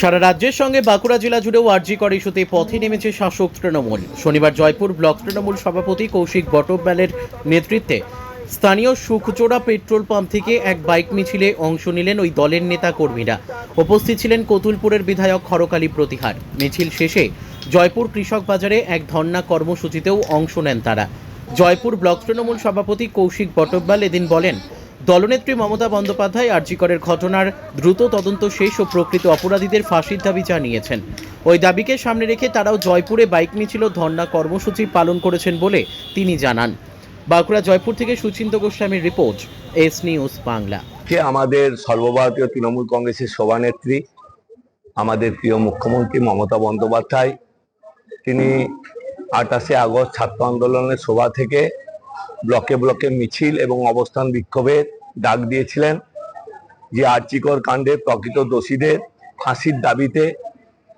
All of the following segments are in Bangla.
সারা রাজ্যের সঙ্গে বাঁকুড়া জেলা জুড়েও আরজি করে ইস্যুতে পথে নেমেছে শাসক তৃণমূল। শনিবার জয়পুর ব্লক তৃণমূল সভাপতি কৌশিক বটব্যালের নেতৃত্বে স্থানীয় সুখচোড়া পেট্রোল পাম্প থেকে এক বাইক মিছিলে অংশ নিলেন ওই দলের নেতা কর্মীরা উপস্থিত ছিলেন কতুলপুরের বিধায়ক হরকালী প্রতিহার। মিছিল শেষে জয়পুর কৃষক বাজারে এক ধর্ণা কর্মসূচিতেও অংশ নেন তারা। জয়পুর ব্লক তৃণমূল সভাপতি কৌশিক বটব্যাল এদিন বলেন দলনেত্রী মমতা বন্দ্যোপাধ্যায় আরজিকরের ঘটনার দ্রুত তদন্ত শেষ ও প্রকৃত অপরাধীদের ফাঁসির দাবি জানিয়েছেন। ওই দাবিকে সামনে রেখে তারাও জয়পুরে বাইক মিছিল ধর্ণা কর্মসূচি পালন করেছেন বলে তিনি জানান। বাঁকুড়া জয়পুর থেকে সুচিন্ত গোস্বামীর রিপোর্ট, এস নিউজ বাংলা। আমাদের সর্বভারতীয় তৃণমূল কংগ্রেসের সভানেত্রী, আমাদের প্রিয় মুখ্যমন্ত্রী মমতা বন্দ্যোপাধ্যায়, তিনি আটাশে আগস্ট ছাত্র আন্দোলনের সভা থেকে ব্লকে ব্লকে মিছিল এবং অবস্থান বিক্ষোভের ডাক দিয়েছিলেন যে আর্চিকর কাণ্ডে প্রকৃত দোষীদের ফাঁসির দাবিতে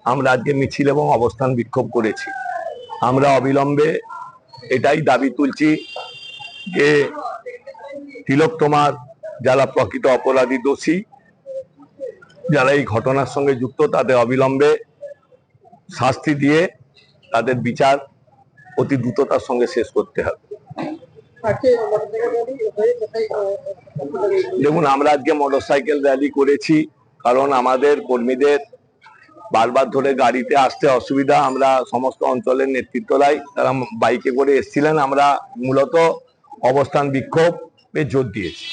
আমরা আজকে মিছিল এবং অবস্থান বিক্ষোভ করেছি। আমরা অবিলম্বে এটাই দাবি তুলছি যে তিলক তোমার যারা প্রকৃত অপরাধী দোষী, যারা এই ঘটনার সঙ্গে যুক্ত, তাদের অবিলম্বে শাস্তি দিয়ে তাদের বিচার অতি দ্রুততার সঙ্গে শেষ করতে হবে। দেখুন, আমরা আজকে মোটরসাইকেল র্যালি করেছি, কারণ আমাদের কর্মীদের বারবার ধরে গাড়িতে আসতে অসুবিধা। আমরা সমস্ত অঞ্চলের নেতৃত্বরাই তারা বাইকে করে এসছিলেন। আমরা মূলত অবস্থান বিক্ষোভে জোর দিয়েছি।